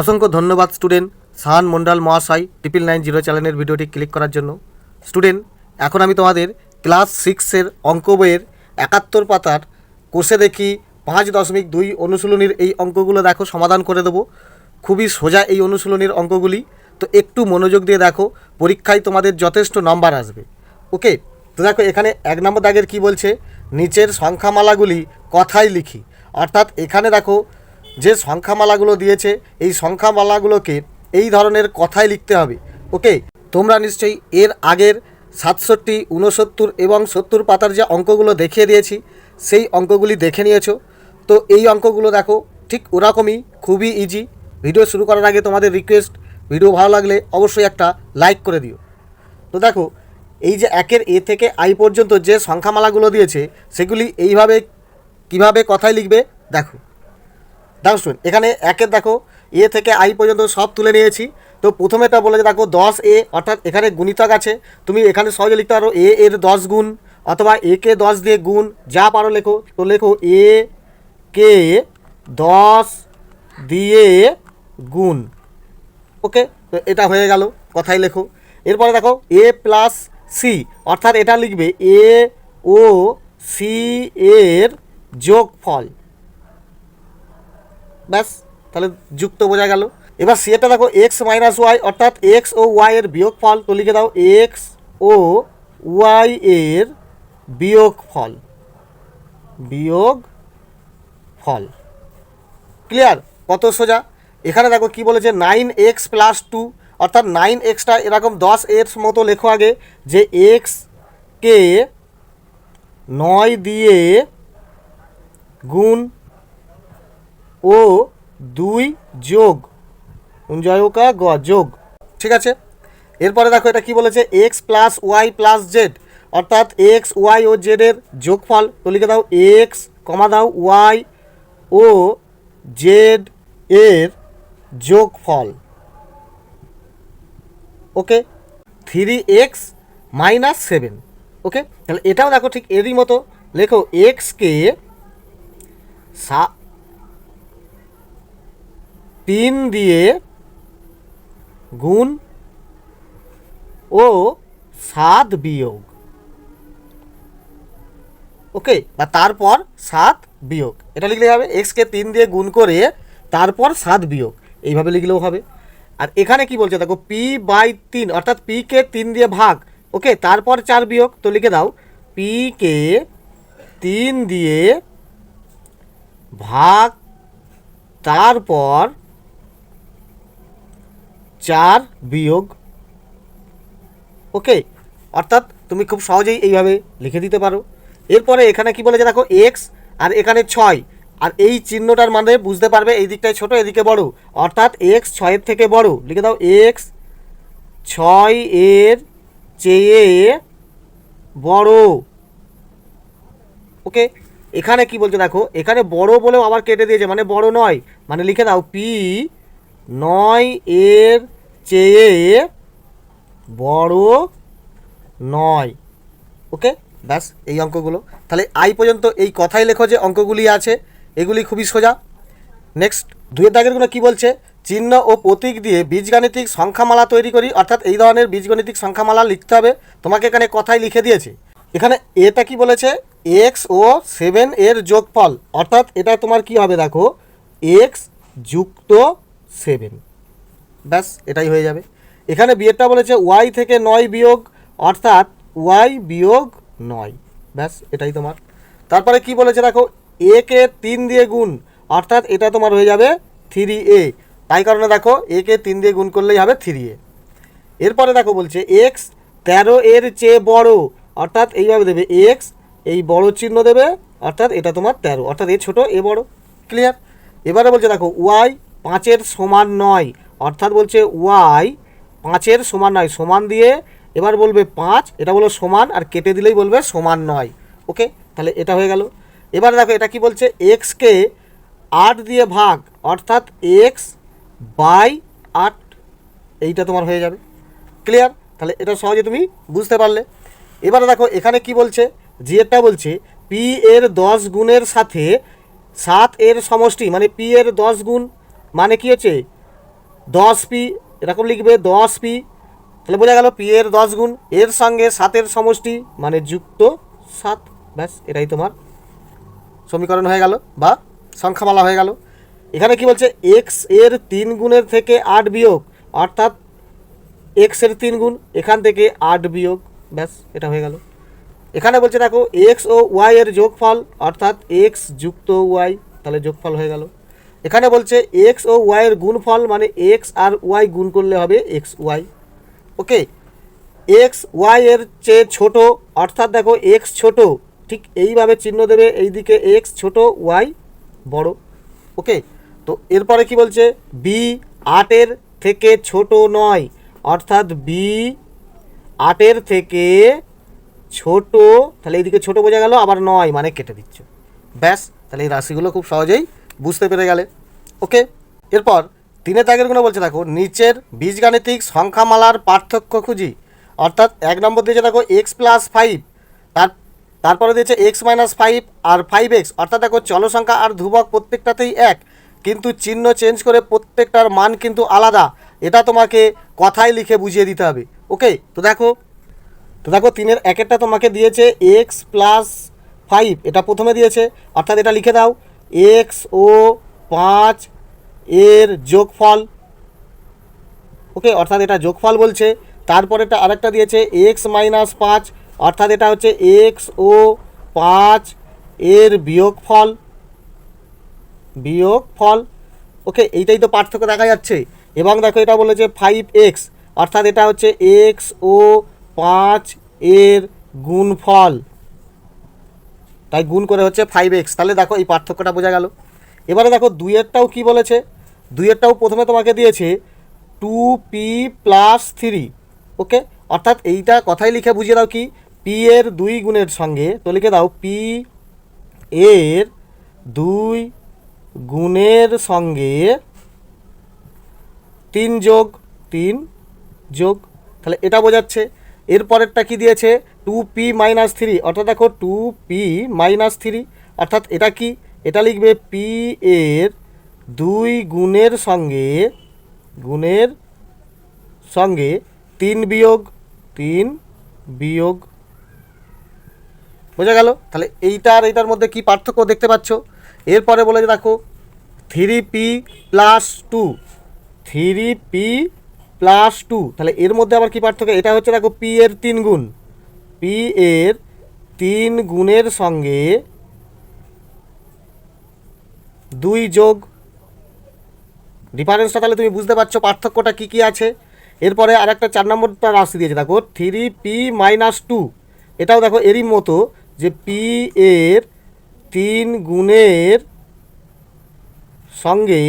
অসংখ্য ধন্যবাদ, স্টুডেন্ট। সাহান মন্ডল মহাশয় ট্রিপল নাইন জিরো চ্যানেলের ভিডিওটি ক্লিক করার জন্য। স্টুডেন্ট, এখন আমি তোমাদের ক্লাস সিক্সের অঙ্ক বইয়ের একাত্তর পাতার কোষে দেখি। পাঁচ দশমিক দুই অনুশীলনীর এই অঙ্কগুলো দেখো, সমাধান করে দেবো। খুবই সোজা এই অনুশীলনীর অঙ্কগুলি। তো একটু মনোযোগ দিয়ে দেখো, পরীক্ষায় তোমাদের যথেষ্ট নম্বর আসবে। ওকে তো দেখো, এখানে এক নম্বর দাগের কি বলছে? নিচের সংখ্যামালাগুলি কথায় লিখি। অর্থাৎ এখানে দেখো যে সংখ্যামালাগুলো দিয়েছে, এই সংখ্যামালাগুলোকে এই ধরনের কথায় লিখতে হবে, ওকে? তোমরা নিশ্চয়ই এর আগের সাতষট্টি উনসত্তর এবং সত্তর পাতার যে অঙ্কগুলো দেখিয়ে দিয়েছি, সেই অঙ্কগুলি দেখে নিয়েছো। তো এই অঙ্কগুলো দেখো, ঠিক ওরকমই, খুবই ইজি ভিডিও শুরু করার আগে তোমাদের রিকোয়েস্ট ভিডিও ভালো লাগলে অবশ্যই একটা লাইক করে দিও। তো দেখো, এই যে একের এ থেকে আই পর্যন্ত যে সংখ্যামালাগুলো দিয়েছে, সেগুলি এইভাবে কীভাবে কথায় লিখবে, দেখো। দেখো শুন, এখানে একের দেখো, এ থেকে আই পর্যন্ত সব তুলে নিয়েছি। তো প্রথমেটা বলে যে দেখো দশ এ, অর্থাৎ এখানে গুণিতক আছে। তুমি এখানে সহজে লিখতে পারো এ এর দশ গুণ, অথবা এ কে দশ দিয়ে গুণ, যা পারো লেখো। তো লেখো এ কে দশ দিয়ে গুণ। ওকে, তো এটা হয়ে গেল, কথাই লেখো। এরপরে দেখো এ প্লাস সি, অর্থাৎ এটা লিখবে এ ও সি এর যোগফল। ব্যাস, তাহলে যুক্ত বোঝা গেল। এবার সি এটা দেখো এক্স মাইনাস ওয়াই অর্থাৎ এক্স ও ওয়াই এর বিয়োগ ফল তো লিখে দাও এক্স ও ওয়াই এর বিয়োগ ফল বিয়োগ ফল ক্লিয়ার কত সোজা? এখানে দেখো কি বলেছে নাইন এক্স প্লাস টু অর্থাৎ নাইন এক্সটা এরকম দশ এর মতো লেখো আগে, যে এক্স কে নয় দিয়ে গুণ ও দুই যোগ। জয়কা গ, যোগ। ঠিক আছে? এরপরে দেখো এটা কি বলেছে? X plus Y plus Z অর্থাৎ এক্স ওয়াই ও জেডের যোগফল। তো লিখে দাও এক্স কমা দাও ওয়াই ও জেড এর যোগফল। Okay? Three X minus seven okay? তাহলে এটাও দেখো ঠিক এরই মতো। লেখো এক্সকে সা তিন দিয়ে গুণ ও সাত বিয়োগ। ওকে, বা তারপর সাত বিয়োগ। এটা লিখলে হবে এক্সকে তিন দিয়ে গুণ করে তারপর সাত বিয়োগ। এইভাবে লিখলেও হবে। আর এখানে কি বলছে? দেখো পি বাই তিন, অর্থাৎ পি কে তিন দিয়ে ভাগ। ওকে, তারপর চার বিয়োগ। তো লিখে দাও পি কে তিন দিয়ে ভাগ, তারপর চার বিয়োগ ওকে অর্থাৎ তুমি খুব সহজেই এইভাবে লিখে দিতে পারো। এরপরে এখানে কি বলেছে দেখো এক্স আর এখানে ছয়, আর এই চিহ্নটার মানে বুঝতে পারবে এই দিকটায় ছোট, এদিকে বড়। অর্থাৎ এক্স ছয়ের থেকে বড়। লিখে দাও এক্স ছয় এর চেয়ে বড়। ওকে এখানে কি বলছে দেখো, এখানে বড় বলেও আবার কেটে দিয়েছে মানে বড় নয়। মানে লিখে দাও পি নয় এর চেয়ে বড় নয়। ওকে ব্যাস, এই অঙ্কগুলো। তাহলে আই পর্যন্ত এই কথাই লেখো যে অঙ্কগুলি আছে, এগুলি খুবই সোজা। নেক্সট দুয়ের দাগেরগুলো কি বলছে? চিহ্ন ও প্রতীক দিয়ে বীজগাণিতিক সংখ্যামালা তৈরি করি। অর্থাৎ এই ধরনের বীজগণিতিক সংখ্যামালা লিখতে হবে। তোমাকে এখানে কথাই লিখে দিয়েছে। এখানে এটা কি বলেছে? এক্স ও সেভেন এর যোগফল। অর্থাৎ এটা তোমার কি হবে দেখো? এক্স যুক্ত সেভেন। ব্যাস, এটাই হয়ে যাবে। এখানে বিয়েরটা বলেছে ওয়াই থেকে নয় বিয়োগ, অর্থাৎ ওয়াই বিয়োগ নয়। ব্যাস, এটাই তোমার। তারপরে কি বলেছে দেখো, এ কে তিন দিয়ে গুণ, অর্থাৎ এটা তোমার হয়ে যাবে থ্রি এ। তাই কারণে দেখো, এ কে তিন দিয়ে গুণ করলেই হবে থ্রি এ। এরপরে দেখো বলছে এক্স তেরো এর চেয়ে বড়, অর্থাৎ এইভাবে দেবে এক্স এই বড় চিহ্ন দেবে, অর্থাৎ এটা তোমার তেরো, অর্থাৎ এ ছোট, এ বড়। ক্লিয়ার এবারে বলছে দেখো ওয়াই পাঁচের সমান নয়। অর্থাৎ বলছে ওয়াই পাঁচের সমান নয়, সমান দিয়ে এবার বলবে পাঁচ, এটা বলো সমান আর কেটে দিলেই বলবে সমান নয়। ওকে? তাহলে এটা হয়ে গেল। এবার দেখো এটা কি বলছে? এক্সকে আট দিয়ে ভাগ, অর্থাৎ এক্স বাই আট, এইটা তোমার হয়ে যাবে। ক্লিয়ার তাহলে এটা সহজে তুমি বুঝতে পারলে। এবারে দেখো এখানে কি বলছে? জিএরটা বলছে পি এর দশ গুণের সাথে সাত এর সমষ্টি মানে পি এর দশ গুণ মানে কি হচ্ছে? দশ পি, এরকম লিখবে দশ পি, তাহলে বোঝা গেল পি এর দশ গুণ, এর সঙ্গে সাতের সমষ্টি মানে যুক্ত সাত, ব্যাস, এটাই তোমার সমীকরণ হয়ে গেল বা সংখ্যামালা হয়ে গেল। এখানে কি বলছে? এক্সের তিন গুণের থেকে আট বিয়োগ, অর্থাৎ এক্সের তিন গুণ, এখান থেকে আট বিয়োগ, ব্যাস, এটা হয়ে গেল। এখানে বলছে দেখো, এক্স ও ওয়াই এর যোগফল, অর্থাৎ এক্স যুক্ত ওয়াই, তাহলে যোগফল হয়ে গেল। এখানে বলছে এক্স ও ওয়াইয়ের গুণফল মানে এক্স আর ওয়াই গুণ করলে হবে X Y okay X Y এর চেয়ে ছোট, অর্থাৎ দেখো এক্স ছোট, ঠিক এইভাবে চিহ্ন দেবে এইদিকে এক্স ছোট ওয়াই বড়। ওকে তো এরপরে কি বলছে? বি আটের থেকে ছোট নয়, অর্থাৎ বি আটের থেকে ছোট, তাহলে এইদিকে ছোট বোঝা গেল, আবার নয় মানে কেটে দিচ্ছ। ব্যাস, তাহলে এই রাশিগুলো খুব সহজেই বুঝতে পেরে গেলে। ওকে এরপর তিনের দাগেরগুলো বলছে, দেখো, নিচের বীজগাণিতিক সংখ্যামালার পার্থক্য খুঁজি। অর্থাৎ, এক নম্বর দিয়েছে, দেখো এক্স প্লাস ফাইভ তার তারপরে দিয়েছে এক্স মাইনাস ফাইভ আর ফাইভ এক্স অর্থাৎ, দেখো, চলসংখ্যা আর ধ্রুবক প্রত্যেকটাতেই এক, কিন্তু চিহ্ন চেঞ্জ করে প্রত্যেকটার মান কিন্তু আলাদা। এটা তোমাকে কথায় লিখে বুঝিয়ে দিতে হবে। ওকে তো দেখো তো দেখো, তিনের একেরটা তোমাকে দিয়েছে এক্স প্লাস ফাইভ এটা প্রথমে দিয়েছে। অর্থাৎ, এটা লিখে দাও। এক্স ও পাঁচ এর যোগফল। ওকে, অর্থাৎ এটা যোগফল বলছে, তারপর এটা আরেকটা দিয়েছে, এক্স মাইনাস পাঁচ, অর্থাৎ এটা হচ্ছে এক্স ও পাঁচ এর বিয়োগফল। বিয়োগফল। ওকে, এইটাই তো পার্থক্য দেখা যাচ্ছে। এবং দেখো, এটা বলেছে ফাইভ এক্স অর্থাৎ এটা হচ্ছে এক্স ও পাঁচ এর গুণফল। তাই গুণ করে হচ্ছে ফাইভ এক্স তাহলে দেখো এই পার্থক্যটা বোঝা গেল। এবারে দেখো দুইয়েরটাও কি বলেছে? দুইয়েরটাও প্রথমে তোমাকে দিয়েছে two P plus three okay অর্থাৎ এইটা কথাই লিখে বুঝিয়ে দাও কি? পি এর দুই গুণের সঙ্গে, তো লিখে দাও পি এর দুই গুণের সঙ্গে তিন যোগ তিন যোগ। তাহলে এটা বোঝাচ্ছে। এরপরেরটা কি দিয়েছে? টু পি মাইনাস থ্রি অর্থাৎ দেখো টু পি মাইনাস থ্রি অর্থাৎ এটা কি? এটা লিখবে পি এর দুই গুণের সঙ্গে গুণের সঙ্গে তিন বিয়োগ তিন বিয়োগ। বোঝা গেল? তাহলে এইটা আর এইটার মধ্যে কি পার্থক্য দেখতে পাচ্ছ? এরপরে বলে দেখো three P plus two three P plus two তাহলে এর মধ্যে আবার কি পার্থক্য? এটা হচ্ছে দেখো পি এর তিন গুণ। পি এর তিন গুণের সঙ্গে দুই যোগ। ডিফারেন্সটা তাহলে তুমি বুঝতে পারছ পার্থক্যটা কী কী আছে। এরপরে আর একটা চার নম্বরটা রাশি দিয়েছে, দেখো থ্রি পি মাইনাস টু এটাও দেখো এরই মতো যে পি এর তিন গুণের সঙ্গে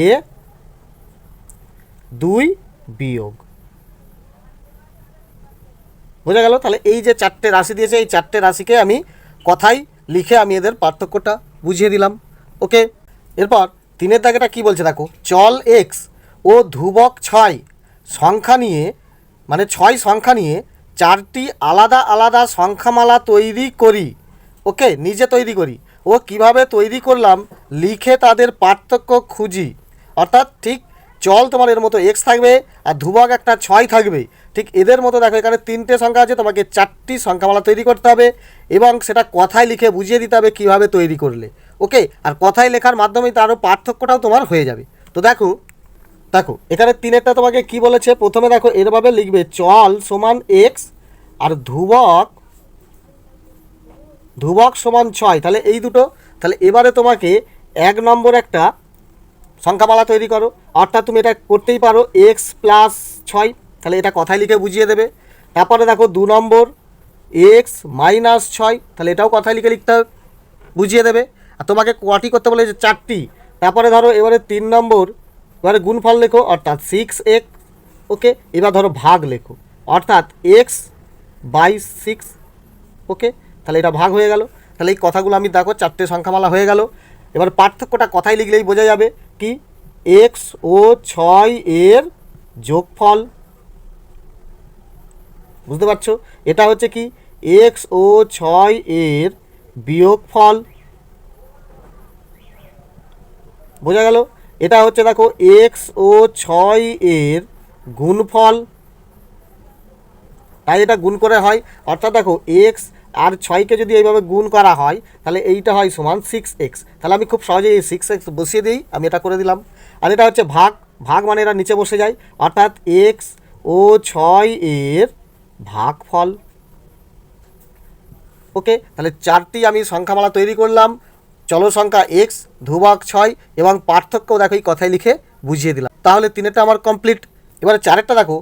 দুই বিয়োগ। বোঝা গেল? তাহলে এই যে চারটে রাশি দিয়েছে, এই চারটে রাশিকে আমি কথাই লিখে আমি এদের পার্থক্যটা বুঝিয়ে দিলাম। ওকে? এরপর তিনের দাগেটা কি বলছে দেখো? চল এক্স ও ধ্রুবক ছয় সংখ্যা নিয়ে মানে ছয় সংখ্যা নিয়ে চারটি আলাদা আলাদা সংখ্যামালা তৈরি করি। ওকে? নিজে তৈরি করি। ও কীভাবে তৈরি করলাম? লিখে তাদের পার্থক্য খুঁজি। অর্থাৎ ঠিক চল তোমার এর মতো এক্স থাকবে আর ধ্রুবক একটা ছয় থাকবে। ঠিক এদের মতো দেখো, এখানে তিনটে সংখ্যা আছে, তোমাকে চারটি সংখ্যামালা তৈরি করতে হবে এবং সেটা কথায় লিখে বুঝিয়ে দিতে হবে কীভাবে তৈরি করলে। ওকে? আর কথায় লেখার মাধ্যমেই তারও পার্থক্যটাও তোমার হয়ে যাবে। তো দেখো দেখো, এখানে তিনেরটা তোমাকে কি বলেছে? প্রথমে দেখো, এরভাবে লিখবে, চল সমান এক্স আর ধ্রুবক ধ্রুবক সমান ছয়। তাহলে এই দুটো, তাহলে এবারে তোমাকে এক নম্বর একটা সংখ্যামালা তৈরি করো। অর্থাৎ তুমি এটা করতেই পারো এক্স প্লাস ছয় তাহলে এটা কথায় লিখে বুঝিয়ে দেবে। তারপরে দেখো দু নম্বর এক্স মাইনাস ছয়, তাহলে এটাও কথায় লিখে লিখতে হবে, বুঝিয়ে দেবে। আর তোমাকে কটি করতে বলেছে চারটি। তারপরে ধরো এবারে তিন নম্বর, এবারে গুণফল লেখো, অর্থাৎ সিক্স এক্স ওকে এবার ধরো ভাগ লেখো। অর্থাৎ এক্স বাই সিক্স ওকে তাহলে এটা ভাগ হয়ে গেল। তাহলে এই কথাগুলো আমি দেখো চারটে সংখ্যামালা হয়ে গেল। এবার পার্থক্যটা কথায় লিখলেই বোঝা যাবে কি? এক্স ও ছয় এর যোগফল বুঝতে পারছ? এটা হচ্ছে কি? এক্স ও ছয় এর বিয়োগফল। বোঝা গেল? এটা হচ্ছে দেখো এক্স ও ছয় এর গুণফল। তাই এটা গুণ করে হয়। অর্থাৎ দেখো, এক্স আর ছয়কে যদি এইভাবে গুণ করা হয়, তাহলে এইটা হয় সমান সিক্স এক্স। তাহলে আমি খুব সহজেই এই সিক্স এক্স বসিয়ে দিই, আমি এটা করে দিলাম। আর এটা হচ্ছে ভাগ। ভাগ মানে এটা নিচে বসে যায়। অর্থাৎ এক্স ও ছয় এর ভাগফল। ওকে, তাহলে চারটি আমি সংখ্যামালা তৈরি করলাম। চলো সংখ্যা এক্স ধ্রুবক ছয় এবং পার্থক্য দেখো এই কথায় লিখে বুঝিয়ে দিলাম। তাহলে তিনেরটা আমার কমপ্লিট এবারে চারেরটা দেখো।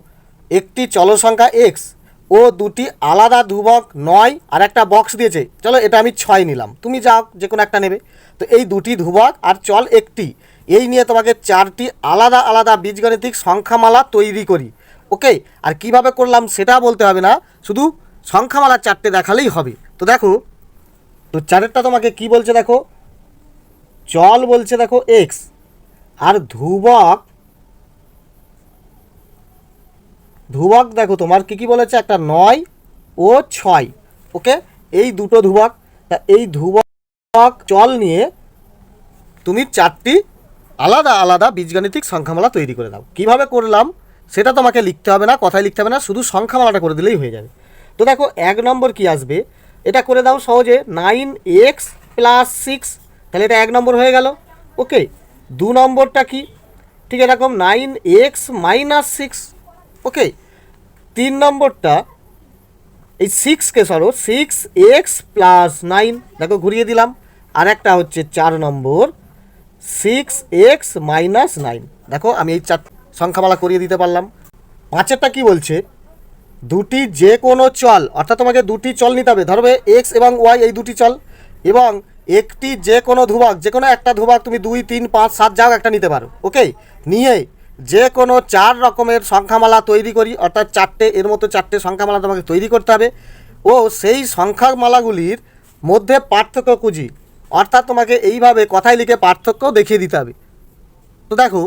একটি চলো সংখ্যা এক্স ও দুটি আলাদা ধ্রুবক নয় আর একটা বক্স দিয়েছে। চলো এটা আমি ছয় নিলাম। তুমি যাও যে কোনো একটা নেবে। তো এই দুটি ধ্রুবক আর চল একটি। এই নিয়ে তোমাকে চারটি আলাদা আলাদা বীজগণিতিক সংখ্যামালা তৈরি করি। ওকে, আর কীভাবে করলাম সেটা বলতে হবে না, শুধু সংখ্যামালা চারটে দেখালেই হবে। তো দেখো, তো চারেরটা তোমাকে কি বলছে দেখো? চল বলছে দেখো এক্স আর ধ্রুবক ধ্রুবক দেখো তোমার কি কি বলেছে? একটা নয় ও ছয়। ওকে, এই দুটো ধ্রুবক, তা এই ধ্রুবক চল নিয়ে তুমি চারটি আলাদা আলাদা বীজগাণিতিক সংখ্যামালা তৈরি করে দাও। কীভাবে করলাম? সেটা তোমাকে লিখতে হবে না, কথায় লিখতে হবে না, শুধু সংখ্যামালাটা করে দিলেই হয়ে যাবে। তো দেখো, এক নম্বর কি আসবে? এটা করে দাও সহজে নাইন এক্স প্লাস সিক্স তাহলে এটা এক নম্বর হয়ে গেল। ওকে দু নম্বরটা কি? ঠিক এরকম nine X minus six okay তিন নম্বরটা, এই সিক্সকে সরো সিক্স এক্স প্লাস নাইন দেখো ঘুরিয়ে দিলাম। আর একটা হচ্ছে চার নম্বর সিক্স এক্স মাইনাস নাইন দেখো আমি এই চার সংখ্যামালা করিয়ে দিতে পারলাম। পাঁচেরটা কি বলছে? দুটি যে কোনো চল, অর্থাৎ তোমাকে দুটি চল নিতে হবে। ধরবে এক্স এবং ওয়াই, এই দুটি চল। এবং একটি যে কোনো ধ্রুবক, যে কোনো একটা ধ্রুবক তুমি দুই, তিন, পাঁচ, সাত যাও একটা নিতে পারো। ওকে? নিয়ে যে কোনো চার রকমের সংখ্যামালা তৈরি করি, অর্থাৎ চারটে, এর মতো চারটে সংখ্যামালা তোমাকে তৈরি করতে হবে। ও সেই সংখ্যামালাগুলির মধ্যে পার্থক্য খুঁজি। অর্থাৎ তোমাকে এইভাবে কথায় লিখে পার্থক্য দেখিয়ে দিতে হবে। তো দেখো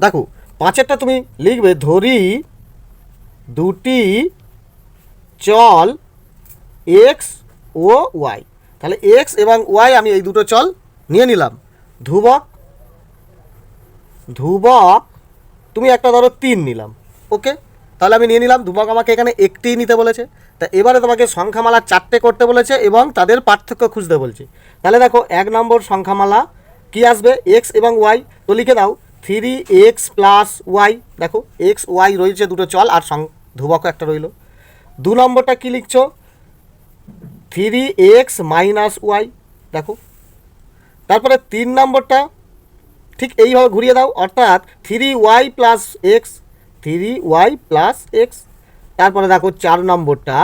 দেখো পাঁচেরটা তুমি লিখবে, ধরি, দুটি, চল, এক্স ও ওয়াই। তাহলে এক্স এবং ওয়াই আমি এই দুটো চল নিয়ে নিলাম। ধ্রুবক ধ্রুবক, তুমি একটা ধরো তিন নিলাম। ওকে? তাহলে আমি নিয়ে নিলাম, ধ্রুবক আমাকে এখানে একটিই নিতে বলেছে। তা এবারে তোমাকে সংখ্যামালা চারটে করতে বলেছে এবং তাদের পার্থক্য খুঁজতে বলছে। তাহলে দেখো, এক নম্বর সংখ্যামালা কি আসবে? এক্স এবং ওয়াই। তো লিখে দাও থ্রি এক্স প্লাস ওয়াই, দেখো, এক্স, ওয়াই রয়েছে দুটো চল, আর সং ধ্রুবক একটা রইল। দু নম্বরটা কি লিখছো? থ্রি এক্স মাইনাস ওয়াই, দেখো। তারপরে তিন নম্বরটা, ঠিক এইভাবে ঘুরিয়ে দাও, অর্থাৎ three Y plus X, three Y plus X. তারপরে দেখো চার নম্বরটা,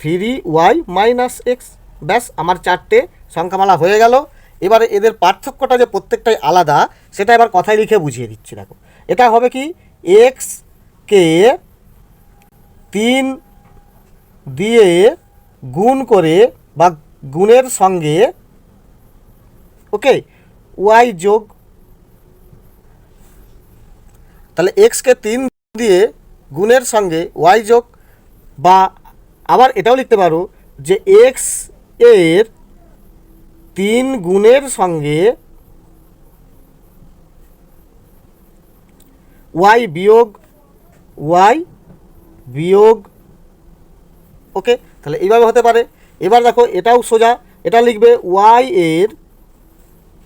থ্রি ওয়াই মাইনাস এক্স। ব্যাস, আমার চারটে সংখ্যামালা হয়ে গেল। এবারে এদের পার্থক্যটা যে প্রত্যেকটাই আলাদা, সেটা এবার কথায় লিখে বুঝিয়ে দিচ্ছি, দেখো। এটা হবে কি? এক্স কে তিন দিয়ে গুণ করে বা গুণের সঙ্গে ওকে ওয়াই যোগ, তাহলে এক্সকে তিন দিয়ে গুণের সঙ্গে ওয়াই যোগ, বা আবার এটাও লিখতে পারো যে এক্সের তিন গুণের সঙ্গে ওয়াই বিয়োগ ওয়াই বিয়োগ, ওকে? তাহলে এইভাবে হতে পারে। এবার দেখো, এটাও সোজা। এটা লিখবে ওয়াই এর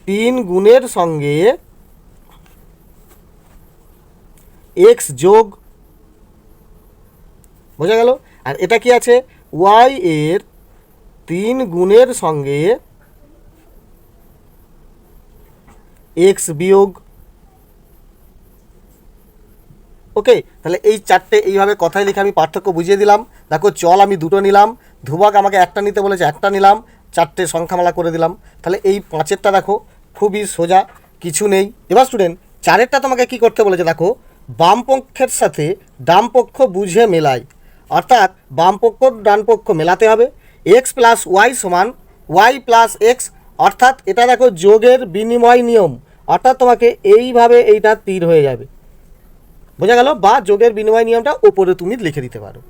তিন গুণের সঙ্গে এক্স যোগ, বোঝা গেল? আর এটা কি আছে? ওয়াই এর তিন গুণের সঙ্গে এক্স বিয়োগ ওকে তাহলে এই চারটে এইভাবে কথায় লিখে আমি পার্থক্য বুঝিয়ে দিলাম। দেখো, চল আমি দুটো নিলাম, ধ্রুবক আমাকে একটা নিতে বলেছে, একটা নিলাম, চারটে সংখ্যামালা করে দিলাম। তাহলে এই পাঁচেরটা দেখো, খুবই সোজা, কিছু নেই। এবার স্টুডেন্ট চারেরটা তোমাকে কি করতে বলেছে দেখো বাম পক্ষের সাথে ডান পক্ষ বুঝে মেলাই অর্থাৎ বাম পক্ষ ডান পক্ষ মেলাতে হবে। এক্স প্লাস ওয়াই সমান ওয়াই প্লাস এক্স অর্থাৎ এটা দেখো যোগের বিনিময় নিয়ম। অর্থাৎ তোমাকে এইভাবে এইটা তীর হয়ে যাবে। বোঝা গেল? বা যোগের বিনিময় নিয়মটা ওপরে তুমি লিখে দিতে পারো।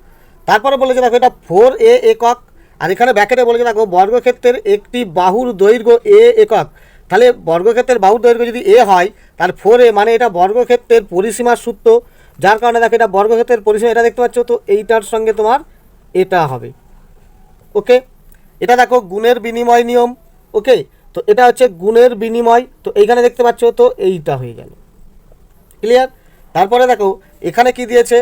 তারপরে বলেছে দেখো এটা ফোর এ একক। আর এখানে ব্যাকেটে বলেছে দেখো বর্গক্ষেত্রের একটি বাহুর দৈর্ঘ্য এ একক। তাহলে বর্গক্ষেত্রের বাহুর দৈর্ঘ্য যদি এ হয় তার ফোর এ মানে এটা বর্গক্ষেত্রের পরিসীমার সূত্র। যার কারণে দেখো এটা বর্গক্ষেত্রের পরিসীমা, এটা দেখতে পাচ্ছ তো এইটার সঙ্গে তোমার এটা হবে। ওকে? এটা দেখো গুণের বিনিময় নিয়ম। ওকে? তো এটা হচ্ছে গুণের বিনিময়। তো এইখানে দেখতে পাচ্ছ, তো এইটা হয়ে গেল। ক্লিয়ার তারপরে দেখো, এখানে কি দিয়েছে?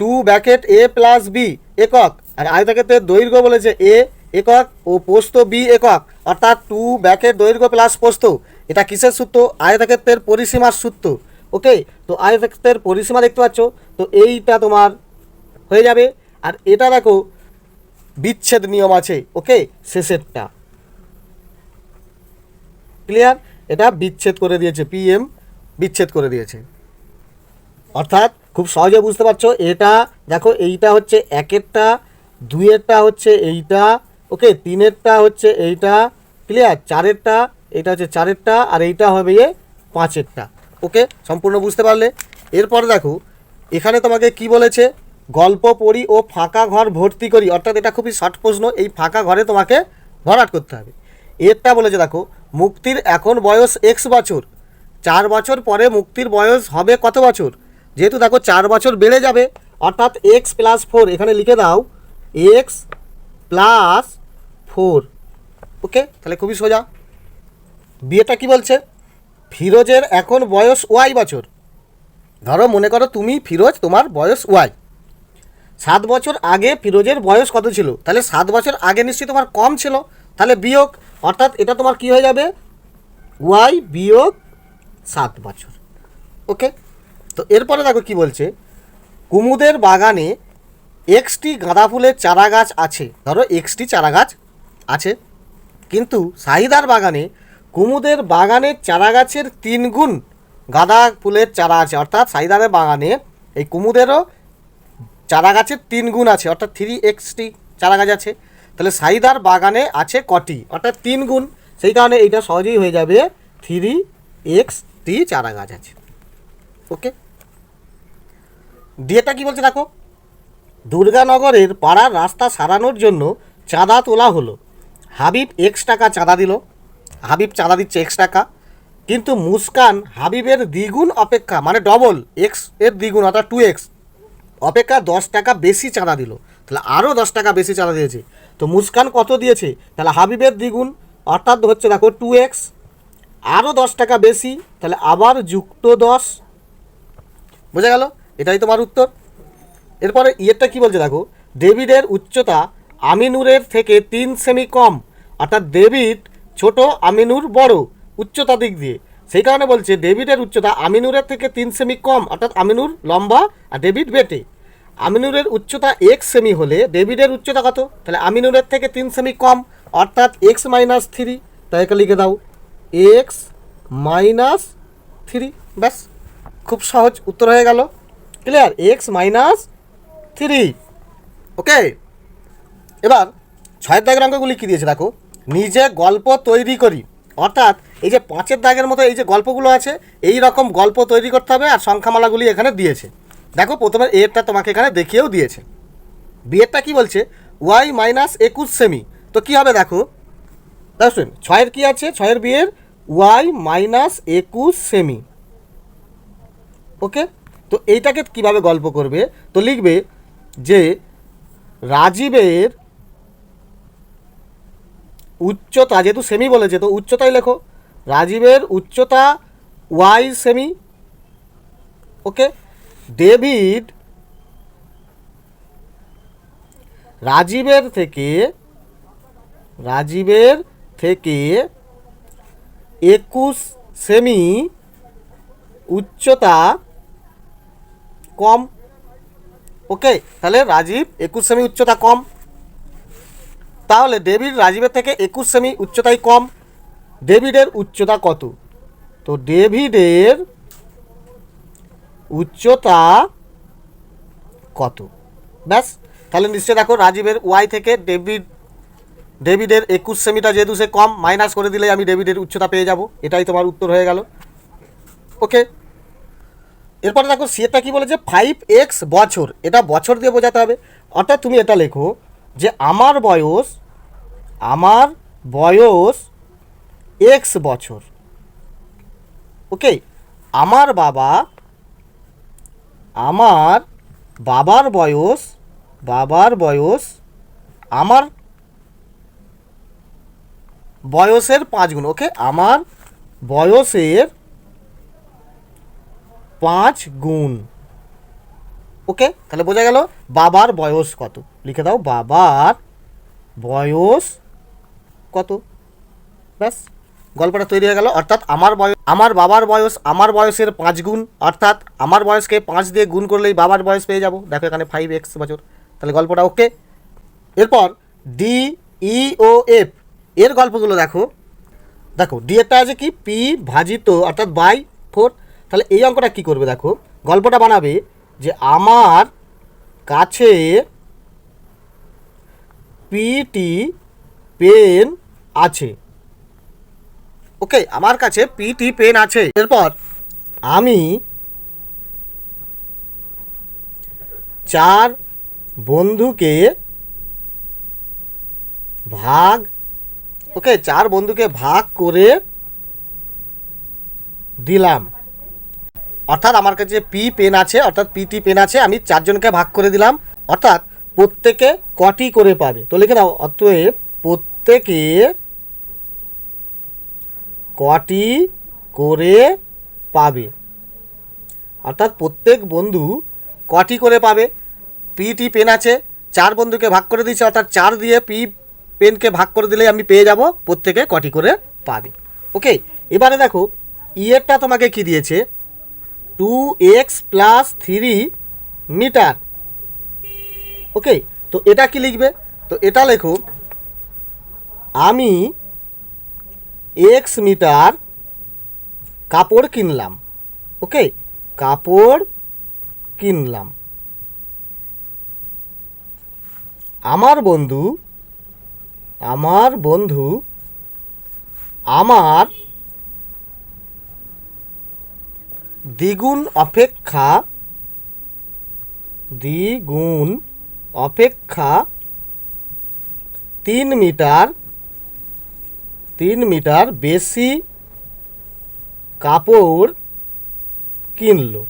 Two bracket a plus b একক। আর আয়তক্ষেত্রের দৈর্ঘ্য বলেছে এ একক ও পোস্ত বি একক। অর্থাৎ টু ব্যাকেট দৈর্ঘ্য প্লাস পোস্ত। এটা কিসের সূত্র? আয়তক্ষেত্রের পরিসীমার সূত্র। ওকে? তো আয়তক্ষেত্রের পরিসীমা দেখতে পাচ্ছ, তো এইটা তোমার হয়ে যাবে। আর এটা দেখো, বিচ্ছেদ নিয়ম আছে। ওকে? শেষেরটা। ক্লিয়ার এটা বিচ্ছেদ করে দিয়েছে পিএম বিচ্ছেদ করে দিয়েছে। অর্থাৎ খুব সহজে বুঝতে পারছ, এটা দেখো, এইটা হচ্ছে একেরটা, দুইয়েরটা হচ্ছে এইটা ওকে তিনেরটা হচ্ছে এইটা ক্লিয়ার চারেরটা, এটা হচ্ছে চারেরটা, আর এইটা হবে এ পাঁচেরটা ওকে সম্পূর্ণ বুঝতে পারলে? এরপরে দেখো, এখানে তোমাকে কি বলেছে? গল্প পড়ি ও ফাঁকা ঘর ভর্তি করি। অর্থাৎ এটা খুবই শর্ট প্রশ্ন, এই ফাঁকা ঘরে তোমাকে ভরাট করতে হবে। এরটা বলেছে দেখো মুক্তির এখন বয়স এক্স বছর। চার বছর পরে মুক্তির বয়স হবে কত বছর? যেহেতু দেখো চার বছর বেড়ে যাবে, অর্থাৎ এক্স প্লাস ফোর এখানে লিখে দাও। এক্স প্লাস ফোর ওকে তাহলে খুবই সোজা। বিয়েটা কি বলছে? ফিরোজের এখন বয়স ওয়াই বছর। ধরো, মনে করো তুমি ফিরোজ, তোমার বয়স ওয়াই সাত বছর আগে ফিরোজের বয়স কত ছিল? তাহলে সাত বছর আগে নিশ্চয়ই তোমার কম ছিল। তাহলে বিয়োগ অর্থাৎ এটা তোমার কি হয়ে যাবে? ওয়াই বিয়োগ সাত বছর। ওকে? তো এরপরে দেখো কি বলছে? কুমুদের বাগানে এক্সটি গাঁদা ফুলের চারা গাছ আছে। ধরো এক্সটি চারা গাছ আছে। কিন্তু সাহিদার বাগানে কুমুদের বাগানের চারা গাছের তিন গুণ গাঁদা ফুলের চারা আছে। অর্থাৎ সাহিদারের বাগানে এই কুমুদেরও চারা গাছের তিন গুণ আছে। অর্থাৎ থ্রি এক্সটি চারা গাছ আছে। তাহলে সাইদার বাগানে আছে কটি? অর্থাৎ তিন গুণ। সেই কারণে এইটা সহজেই হয়ে যাবে থ্রি এক্স টি চারা গাছ আছে। ওকে? ডিএটা কি বলছে দেখো? দুর্গানগরের পাড়ার রাস্তা সারানোর জন্য চাঁদা তোলা হলো। হাবিব এক্স টাকা চাঁদা দিল। হাবিব চাঁদা দিচ্ছে এক্স টাকা। কিন্তু মুস্কান হাবিবের দ্বিগুণ অপেক্ষা মানে ডবল এক্সের দ্বিগুণ, অর্থাৎ টু এক্স, অপেক্ষা দশ টাকা বেশি চাঁদা দিল। তাহলে আরও দশ টাকা বেশি চাঁদা দিয়েছে। তো মুস্কান কত দিয়েছে? তাহলে হাবিবের দ্বিগুণ, অর্থাৎ হচ্ছে দেখো টু এক্স আরও দশ টাকা বেশি, তাহলে আবার যুক্ত দশ। বোঝা গেল? এটাই তোমার উত্তর। এরপরে ইয়েরটা কি বলছে দেখো? ডেভিডের উচ্চতা আমিনুরের থেকে তিন সেমি কম, অর্থাৎ ডেভিড ছোট, আমিনুর বড়, উচ্চতা দিক দিয়ে। সেই কারণে বলছে ডেভিডের উচ্চতা আমিনুরের থেকে তিন সেমি কম, অর্থাৎ আমিনুর লম্বা আর ডেভিড বেটে। আমিনুরের উচ্চতা এক্স সেমি হলে ডেভিডের উচ্চতা কত? তাহলে আমিনুরের থেকে তিন সেমি কম, অর্থাৎ এক্স মাইনাস থ্রি তাই একে লিখে দাও। এক্স মাইনাস থ্রি ব্যাস, খুব সহজ উত্তর হয়ে গেল। Clear x minus three okay এবার ছয়ের দাগের অঙ্কগুলি কী দিয়েছে দেখো? নিজে গল্প তৈরি করি। অর্থাৎ এই যে পাঁচের দাগের মতো এই যে গল্পগুলো আছে, এই রকম গল্প তৈরি করতে হবে আর সংখ্যামালাগুলি এখানে দিয়েছে। দেখো, প্রথমে এরটা তোমাকে এখানে দেখিয়েও দিয়েছে। বিয়েরটা কি বলছে? ওয়াই মাইনাস একুশ সেমি তো কি হবে দেখো? দেখো শুনুন ছয়ের কি আছে? ছয়ের বিয়ের ওয়াই মাইনাস একুশ সেমি ওকে তো এইটাকে কীভাবে গল্প করবে? তো লিখবে যে রাজীবের উচ্চতা, যেহেতু সেমি বলেছে, তো উচ্চতাই লেখো। রাজীবের উচ্চতা ওয়াই সেমি ওকে ডেভিড রাজীবের থেকে রাজীবের থেকে একুশ সেমি উচ্চতা কম। ওকে তাহলে রাজীব একুশ সেমি উচ্চতা কম। তাহলে ডেভিড রাজীবের থেকে একুশ সেমি উচ্চতাই কম। ডেভিডের উচ্চতা কত? তো ডেভিডের উচ্চতা কত? ব্যাস, তাহলে নিশ্চয় দেখো রাজীবের ওয়াই থেকে ডেভিড, ডেভিডের একুশ সেমিটা যেহেতু সে কম মাইনাস করে দিলে আমি ডেভিডের উচ্চতা পেয়ে যাব। এটাই তোমার উত্তর হয়ে গেল। ওকে এরপরে দেখো সেটা কি বলেছে? ফাইভ এক্স বছর। এটা বছর দিয়ে বোঝাতে হবে। অর্থাৎ তুমি এটা লেখো যে আমার বয়স আমার বয়স এক্স বছর। ওকে আমার বাবা আমার বাবার বয়স বাবার বয়স আমার বয়সের পাঁচ গুণ ওকে আমার বয়সের পাঁচ গুণ ওকে তাহলে বোঝা গেল বাবার বয়স কত। লিখে দাও, বাবার বয়স কত? ব্যাস। গল্পটা তৈরি হয়ে গেল। অর্থাৎ আমার বয়স, আমার বাবার বয়স, আমার বয়সের পাঁচ গুণ। অর্থাৎ আমার বয়সকে পাঁচ দিয়ে গুণ করলেই বাবার বয়স পেয়ে যাব। দেখো এখানে ফাইভ এক্স বছর। তাহলে গল্পটা ওকে এরপর ডি ই ও এফ এর গল্পগুলো দেখো। দেখো ডি এরটা আছে কি? পি ভাজিত, অর্থাৎ বাই ফোর তাহলে এই অঙ্কটা কি করবে দেখো? গল্পটা বানাবে যে আমার কাছে পিটি পেন আছে। ওকে, আমার কাছে পিটি পেন আছে। এরপর আমি চার বন্ধুকে ভাগ, ওকে, চার বন্ধুকে ভাগ করে দিলাম। অর্থাৎ আমার কাছে পি পেন আছে, অর্থাৎ পিটি পেন আছে, আমি চারজনকে ভাগ করে দিলাম। অর্থাৎ প্রত্যেকে কটি করে পাবে? তো লিখে দাও, অতএব প্রত্যেকে কটি করে পাবে? অর্থাৎ প্রত্যেক বন্ধু কটি করে পাবে? পিটি পেন আছে। চার বন্ধুকে ভাগ করে দিয়েছে, অর্থাৎ চার দিয়ে পি পেনকে ভাগ করে দিলে আমি পেয়ে যাব। প্রত্যেকে কটি করে পাবে? ওকে এবারে দেখো, ইয়েরটা তোমাকে কি দিয়েছে? Two x plus three metre okay তো এটা কি লিখবে? তো এটা লেখো, আমি এক্স মিটার কাপড় কিনলাম, ওকে? কাপড় কিনলাম। আমার বন্ধু আমার বন্ধু, আমার দ্বিগুণ অপেক্ষা দ্বিগুণ অপেক্ষা তিন মিটার তিন মিটার বেশি কাপড় কিনলো।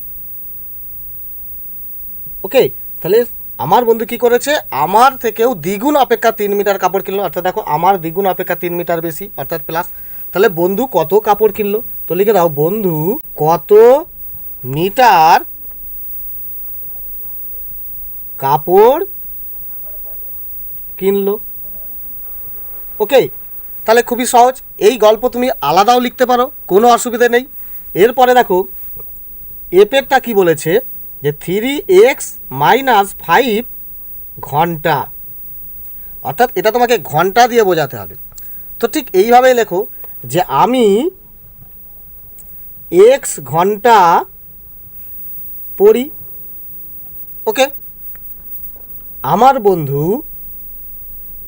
ওকে, তাহলে আমার বন্ধু কি করেছে? আমার থেকেও দ্বিগুণ অপেক্ষা তিন মিটার কাপড় কিনলো। অর্থাৎ দেখো, আমার দ্বিগুণ অপেক্ষা তিন মিটার বেশি, অর্থাৎ প্লাস তাহলে বন্ধু কত কাপড় কিনলো? তো লিখে দাও, বন্ধু কত মিটার কাপড় কিনলো? ওকে তাহলে খুবই সহজ। এই গল্প তুমি আলাদাও লিখতে পারো, কোনো অসুবিধা নেই। এরপরে দেখো এপেরটা কি বলেছে? যে থ্রি এক্স মাইনাস ফাইভ ঘণ্টা। অর্থাৎ এটা তোমাকে ঘণ্টা দিয়ে বোঝাতে হবে। তো ঠিক এইভাবেই লেখো যে আমি এক্স ঘণ্টা পড়ি। ওকে? আমার বন্ধু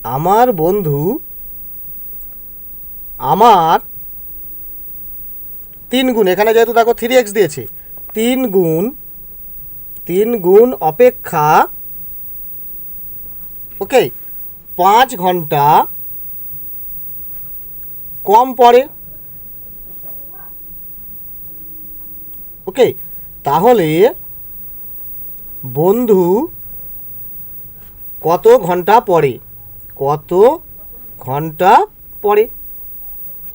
আমার বন্ধু আমার তিন গুণ, এখানে যেহেতু দেখো থ্রি এক্স দিয়েছে, তিন গুণ তিন গুণ অপেক্ষা ওকে পাঁচ ঘণ্টা কম পড়ে। ওকে তাহলে বন্ধু কত ঘণ্টা পড়ে? কত ঘণ্টা পড়ে?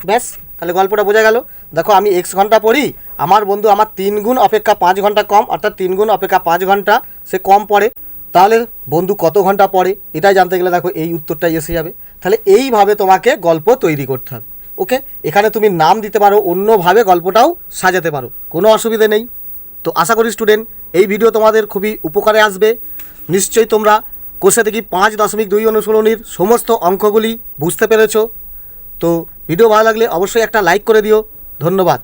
ব্যাস, তাহলে গল্পটা বোঝা গেল। দেখো, আমি এক্স ঘণ্টা পড়ি, আমার বন্ধু আমার তিন গুণ অপেক্ষা পাঁচ ঘণ্টা কম, অর্থাৎ তিন গুণ অপেক্ষা পাঁচ ঘণ্টা সে কম পড়ে। তাহলে বন্ধু কত ঘণ্টা পড়ে? এটাই জানতে গেলে দেখো, এই উত্তরটাই এসে যাবে। তাহলে এইভাবে তোমাকে গল্প তৈরি করতে হবে, ওকে? এখানে তুমি নাম দিতে পারো, অন্যভাবে গল্পটাও সাজাতে পারো, কোনো অসুবিধে নেই। তো আশা করি স্টুডেন্ট এই ভিডিও তোমাদের খুবই উপকারে আসবে। নিশ্চয়ই তোমরা কোষে থেকে পাঁচ দশমিক দুই অনুশীলনীর সমস্ত অঙ্কগুলি বুঝতে পেরেছ। তো ভিডিও ভালো লাগলে অবশ্যই একটা লাইক করে দিও। ধন্যবাদ।